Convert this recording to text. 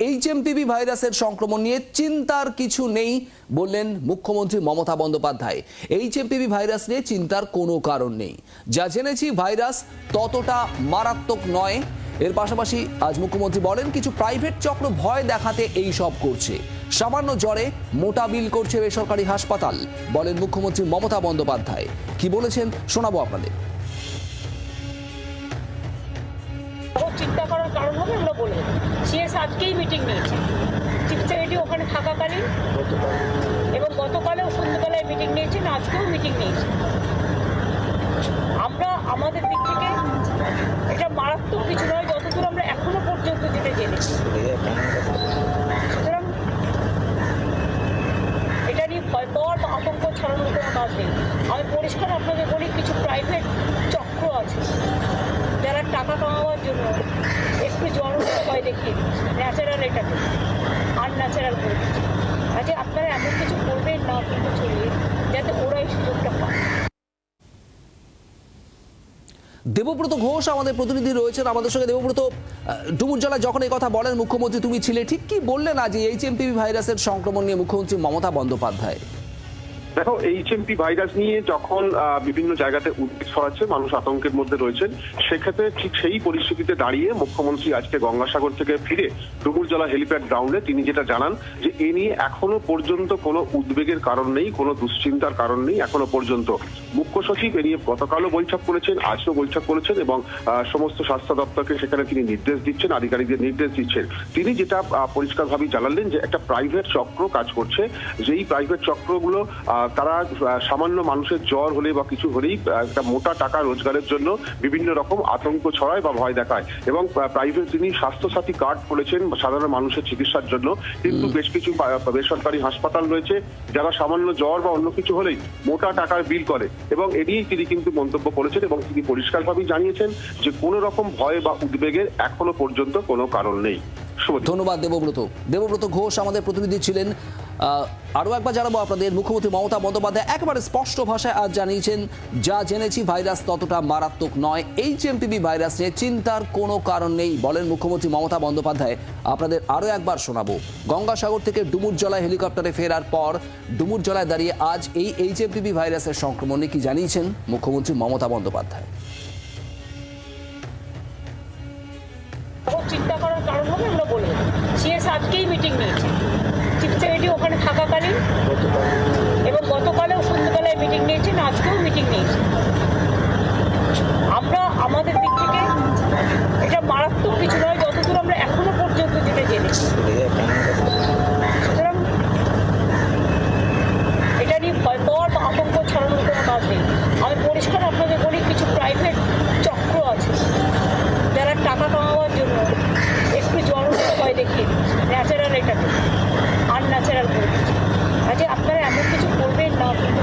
HMPV ভাইরাসের সংক্রমণ নিয়ে চিন্তার কিছু নেই বললেন মুখ্যমন্ত্রী মমতা বন্দ্যোপাধ্যায়। এইচএমপিভি ভাইরাস নিয়ে চিন্তার কোনো কারণ নেই। যা জেনেছি ভাইরাস ততটা মারাত্মক নয়। এর পাশাপাশি আজ মুখ্যমন্ত্রী বলেন, কিছু প্রাইভেট চক্র ভয় দেখাতে এই সব করছে। সামান্য জ্বরে মোটা বিল করছে বেসরকারি হাসপাতাল, বলেন মুখ্যমন্ত্রী মমতা বন্দ্যোপাধ্যায়। কি বলেছেন শোনাবো আপনাদের। চিন্তা করার কারণ হবে, আমরা বলে সিএস আজকেই মিটিং নিয়েছে। চিফ সেক্রেটারি ওখানে থাকাকালীন এবং গতকালেও সন্ধ্যেবেলায় মিটিং নিয়েছেন, আজকেও মিটিং নিয়েছে আমরা আমাদের দিক থেকে এটা মারাত্মক কিছু নয়, যতদূর আমরা এখনও পর্যন্ত যেটা জেনেছি। সুতরাং এটা নিয়ে ভয় পাওয়ার বা আতঙ্ক ছড়ানোর কোনো কাজ নেই। আমি পরিষ্কার আপনাদের বলি, কিছু প্রাইভেট চক্র আছে। যারা টাকা কামাবার জন্য ভয় দেখিয়ে ন্যাচারাল এটাকে আনন্যাচারাল করে দিচ্ছে আজকে আপনারা এমন কিছু করবেন না কিন্তু ছড়িয়ে যাতে ওরা এই সুযোগটা পায়। দেবব্রত ঘোষ আমাদের প্রতিনিধি রয়েছেন আমাদের সঙ্গে। দেবব্রত আহ, ডুমুর জলায় যখন এই কথা বলেন মুখ্যমন্ত্রী তুমি ছিলে ঠিক কি বললেন আজ এইচএমপিভি ভাইরাসের সংক্রমণ নিয়ে মুখ্যমন্ত্রী মমতা বন্দ্যোপাধ্যায়? দেখো এইচএমপি ভাইরাস নিয়ে যখন বিভিন্ন জায়গাতে উদ্বেগ ছড়াচ্ছে মানুষ আতঙ্কের মধ্যে রয়েছেন সেক্ষেত্রে ঠিক সেই পরিস্থিতিতে দাঁড়িয়ে মুখ্যমন্ত্রী আজকে গঙ্গাসাগর থেকে ফিরে ডুমুরজলা হেলিপ্যাড গ্রাউন্ডে তিনি যেটা জানান যে এ নিয়ে এখনও পর্যন্ত কোনো উদ্বেগের কারণ নেই কোনো দুশ্চিন্তার কারণ নেই এখনও পর্যন্ত। মুখ্য সচিব এ নিয়ে গতকালও বৈঠক করেছেন আজও বৈঠক করেছেন এবং সমস্ত স্বাস্থ্য দপ্তরকে সেখানে তিনি নির্দেশ দিচ্ছেন আধিকারিকদের নির্দেশ দিচ্ছেন। তিনি যেটা পরিষ্কারভাবে জানালেন যে একটা প্রাইভেট চক্র কাজ করছে যেই প্রাইভেট চক্রগুলো আহ, তারা সামান্য মানুষের জ্বর হলে বা কিছু হলেই একটা মোটা টাকা রোজগারের জন্য বিভিন্ন রকম আতঙ্ক ছড়ায় বা ভয় দেখায়। এবং প্রাইভেট তিনি স্বাস্থ্যসাথী কার্ড করেছেন সাধারণ মানুষের চিকিৎসার জন্য কিন্তু বেশ কিছু বেসরকারি হাসপাতাল রয়েছে যারা সামান্য জ্বর বা অন্য কিছু হলেই মোটা টাকার বিল করে। এবং এ নিয়েই তিনি কিন্তু মন্তব্য করেছেন এবং তিনি পরিষ্কারভাবেই জানিয়েছেন যে কোনো রকম ভয় বা উদ্বেগের এখনও পর্যন্ত কোনো কারণ নেই। ধন্যবাদ দেবব্রত। দেবব্রত ঘোষ আমাদের প্রতিনিধি ছিলেন আরও একবার জানাব আপনাদের, মুখ্যমন্ত্রী মমতা বন্দ্যোপাধ্যায় একেবারে স্পষ্ট ভাষায় আজ জানিয়েছেন, যা জেনেছি ভাইরাস ততটা মারাত্মক নয়। এইচএমপিভি ভাইরাস নিয়ে চিন্তার কোনো কারণ নেই। বলেন মুখ্যমন্ত্রী মমতা বন্দ্যোপাধ্যায়। আপনাদের আরও একবার শোনাবো। গঙ্গাসাগর থেকে ডুমুরজলায় হেলিকপ্টারে ফেরার পর ডুমুরজলায় দাঁড়িয়ে আজ এই এইচএমপিভি ভাইরাসের সংক্রমণ কি জানিয়েছেন মুখ্যমন্ত্রী মমতা বন্দ্যোপাধ্যায়? চিন্তা করার কারণ হবে আমরা বলে? সিএস আজকেই মিটিং নিয়েছে। ওখানে থাকাকালীন এবং গতকালেও সন্ধ্যেবেলায় মিটিং নিয়েছেন, আজকেও মিটিং নিয়েছেন। আমরা, আমাদের দিক থেকে এটা মারাত্মক যে আপনারা এমন কিছু করবেন না কিন্তু